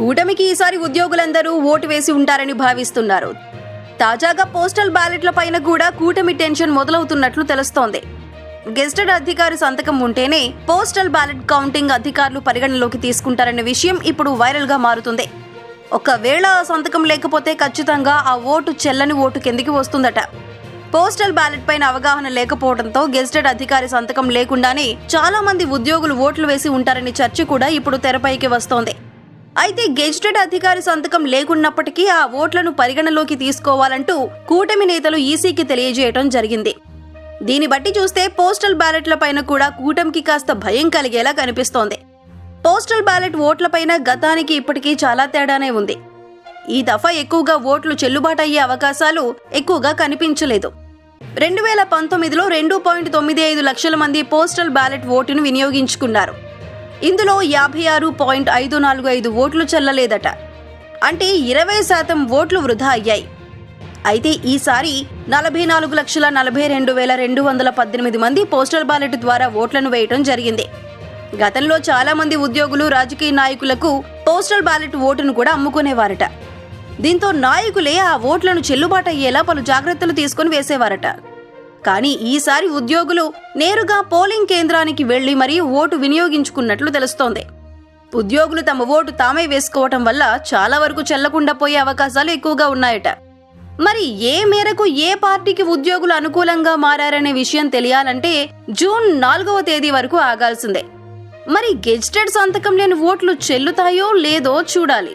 కూటమికి ఈసారి ఉద్యోగులందరూ ఓటు వేసి ఉంటారని భావిస్తున్నారు. తాజాగా పోస్టల్ బ్యాలెట్ల పైన కూడా కూటమి టెన్షన్ మొదలవుతున్నట్లు తెలుస్తోంది. గెస్టెడ్ అధికారి సంతకం ఉంటేనే పోస్టల్ బ్యాలెట్ కౌంటింగ్ అధికారులు పరిగణలోకి తీసుకుంటారనే విషయం ఇప్పుడు వైరల్గా మారుతుంది. ఒకవేళ ఆ సంతకం లేకపోతే ఖచ్చితంగా ఆ ఓటు చెల్లని ఓటు కిందికి వస్తుందట. పోస్టల్ బ్యాలెట్ పైన అవగాహన లేకపోవడంతో గెస్టెడ్ అధికారి సంతకం లేకుండానే చాలా మంది ఉద్యోగులు ఓట్లు వేసి ఉంటారనే చర్చ కూడా ఇప్పుడు తెరపైకి వస్తోంది. అయితే గెజిటెడ్ అధికారి సంతకం లేకున్నప్పటికీ ఆ ఓట్లను పరిగణలోకి తీసుకోవాలంటూ కూటమి నేతలు ఈసీకి తెలియజేయడం జరిగింది. దీన్ని బట్టి చూస్తే పోస్టల్ బ్యాలెట్ల పైన కూడా కూటమికి కాస్త భయం కలిగేలా కనిపిస్తోంది. పోస్టల్ బ్యాలెట్ ఓట్లపైన గతానికి ఇప్పటికీ చాలా తేడానే ఉంది. ఈ దఫా ఎక్కువగా ఓట్లు చెల్లుబాటు అయ్యే అవకాశాలు ఎక్కువగా కనిపించలేదు. రెండు వేల పంతొమ్మిదిలో రెండు పాయింట్ తొమ్మిది ఐదు లక్షల మంది పోస్టల్ బ్యాలెట్ ఓటును వినియోగించుకున్నారు. ఇందులో యాభై ఆరు పాయింట్ ఐదు నాలుగు ఐదు ఓట్లు చెల్లలేదట. అంటే ఇరవై శాతం ఓట్లు వృధా అయ్యాయి. అయితే ఈసారి నలభై నాలుగు లక్షల నలభై రెండు వేల రెండు వందల పద్దెనిమిది మంది పోస్టల్ బ్యాలెట్ ద్వారా ఓట్లను వేయటం జరిగింది. గతంలో చాలామంది ఉద్యోగులు రాజకీయ నాయకులకు పోస్టల్ బ్యాలెట్ ఓటును కూడా అమ్ముకునేవారట. దీంతో నాయకులే ఆ ఓట్లను చెల్లుబాటు అయ్యేలా పలు జాగ్రత్తలు తీసుకుని వేసేవారట. కానీ ఈసారి ఉద్యోగులు నేరుగా పోలింగ్ కేంద్రానికి వెళ్ళి మరీ ఓటు వినియోగించుకున్నట్లు తెలుస్తోంది. ఉద్యోగులు తమ ఓటు తామే వేసుకోవటం వల్ల చాలా వరకు చెల్లకుండా పోయే అవకాశాలు ఎక్కువగా ఉన్నాయట. మరి ఏ మేరకు ఏ పార్టీకి ఉద్యోగులు అనుకూలంగా మారారనే విషయం తెలియాలంటే జూన్ నాలుగవ తేదీ వరకు ఆగాల్సిందే. మరి గెజిటెడ్ సంతకం లేని ఓట్లు చెల్లుతాయో లేదో చూడాలి.